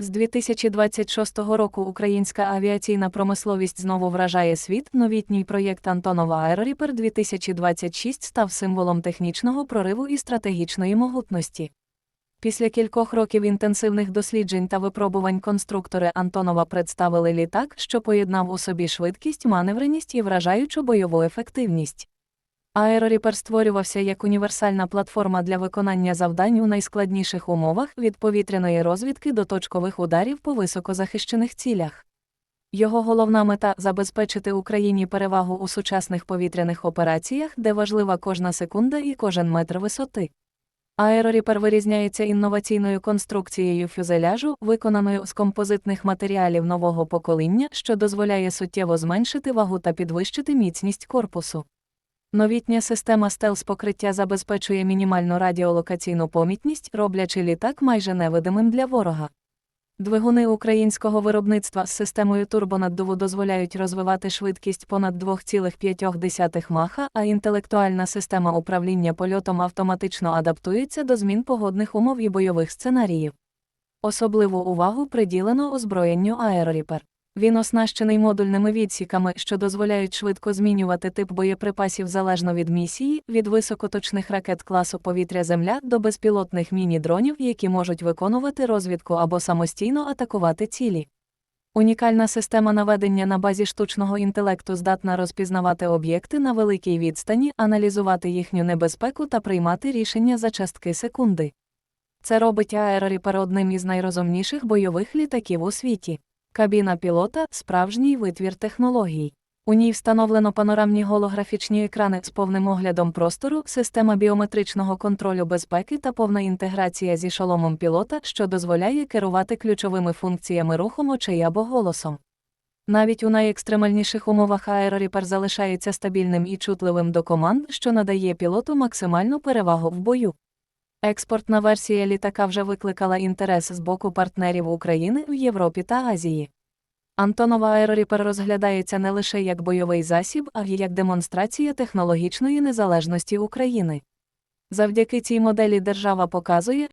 З 2026 року українська авіаційна промисловість знову вражає світ. Новітній проєкт Антонова Аероріпер 2026 став символом технічного прориву і стратегічної могутності. Після кількох років інтенсивних досліджень та випробувань конструктори Антонова представили літак, що поєднав у собі швидкість, маневреність і вражаючу бойову ефективність. Аероріпер створювався як універсальна платформа для виконання завдань у найскладніших умовах від повітряної розвідки до точкових ударів по високозахищених цілях. Його головна мета забезпечити Україні перевагу у сучасних повітряних операціях, де важлива кожна секунда і кожен метр висоти. Аероріпер вирізняється інноваційною конструкцією фюзеляжу, виконаною з композитних матеріалів нового покоління, що дозволяє суттєво зменшити вагу та підвищити міцність корпусу. Новітня система стелс покриття забезпечує мінімальну радіолокаційну помітність, роблячи літак майже невидимим для ворога. Двигуни українського виробництва з системою турбонаддуву дозволяють розвивати швидкість понад 2,5 маха, а інтелектуальна система управління польотом автоматично адаптується до змін погодних умов і бойових сценаріїв. Особливу увагу приділено озброєнню аероріпер. Він оснащений модульними відсіками, що дозволяють швидко змінювати тип боєприпасів залежно від місії, від високоточних ракет класу повітря-Земля до безпілотних міні-дронів, які можуть виконувати розвідку або самостійно атакувати цілі. Унікальна система наведення на базі штучного інтелекту здатна розпізнавати об'єкти на великій відстані, аналізувати їхню небезпеку та приймати рішення за частки секунди. Це робить аероріпер одним із найрозумніших бойових літаків у світі. Кабіна пілота справжній витвір технологій. У ній встановлено панорамні голографічні екрани з повним оглядом простору, система біометричного контролю безпеки та повна інтеграція зі шоломом пілота, що дозволяє керувати ключовими функціями рухом очей або голосом. Навіть у найекстремальніших умовах аероріпер залишається стабільним і чутливим до команд, що надає пілоту максимальну перевагу в бою. Експортна версія літака вже викликала інтерес з боку партнерів України в Європі та Азії. Антонова аероріпер розглядається не лише як бойовий засіб, а й як демонстрація технологічної незалежності України. Завдяки цій моделі держава показує,